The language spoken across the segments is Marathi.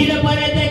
ನೀಲ ಪಡೆದ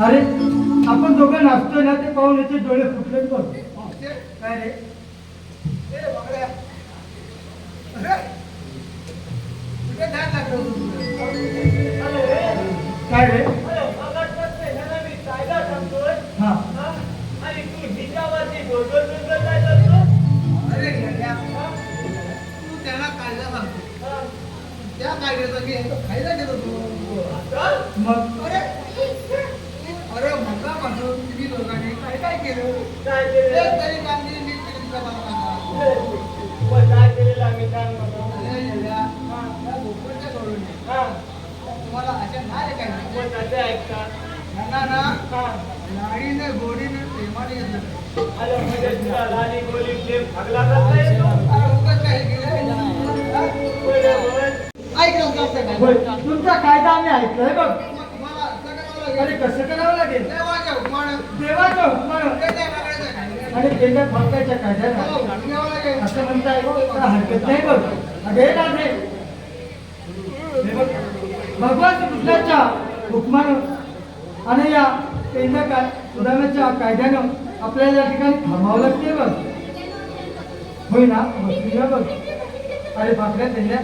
अरे आपण दोघं नाचतोय ना ते पाहून याचे डोळे फुटले बघ. काय रे? काय रे? हा. अरे येड्या. तू त्याला कायदा सांगतो त्या कायद्याचा मी याचा फायदा घेत होतो मग? अरे काय केलं एक तरी कामगिरी नीट केली अरे येड्या, तुम्हाला अशा नाही काय त्यांना ना लाडीने गोडीने प्रेमाने घेतलं अरे काय उगाच केलं. तुमचा कायदा आम्ही ऐकलोय बघ तुम्हाला असं करावं अरे लागेल. कसं करावं लागेल देवाच्या हुकमानं देवाचं हुकमानं ते त्या कायद्याचं काय? आणि केंद्र फाकायच्या कायद्याला असं म्हणताय हरकत नाही बघ. अरे नाही भगवान कृष्णाच्या हुकमानं आणि या केंद्र का सुधारण्याच्या कायद्यानं आपल्याला या ठिकाणी थांबावं लागते बघ. होय ना? बघ. अरे बापऱ्या त्यांच्या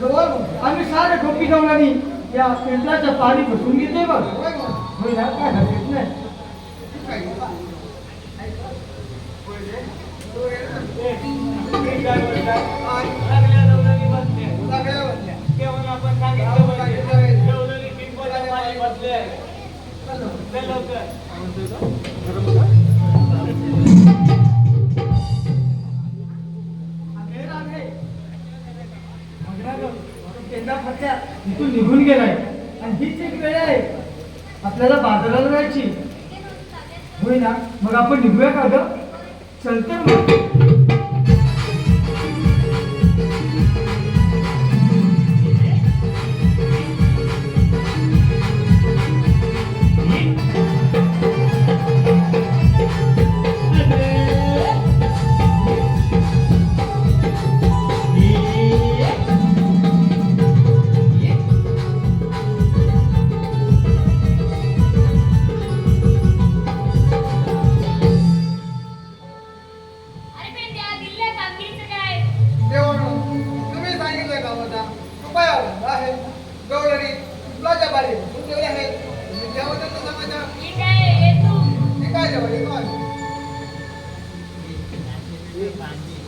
बरोबर आम्ही सारे ठोकी डोंगरांनी या केंद्राच्या पाणी बसून घेते बघ. होय ना? काय हरकत नाही. तू निघून गेलाय. आणि हीच एक वेळ आहे. आपल्याला बाजाराला जायची. होय ना? मग आपण निघूया का ग? चलते मग. Viết?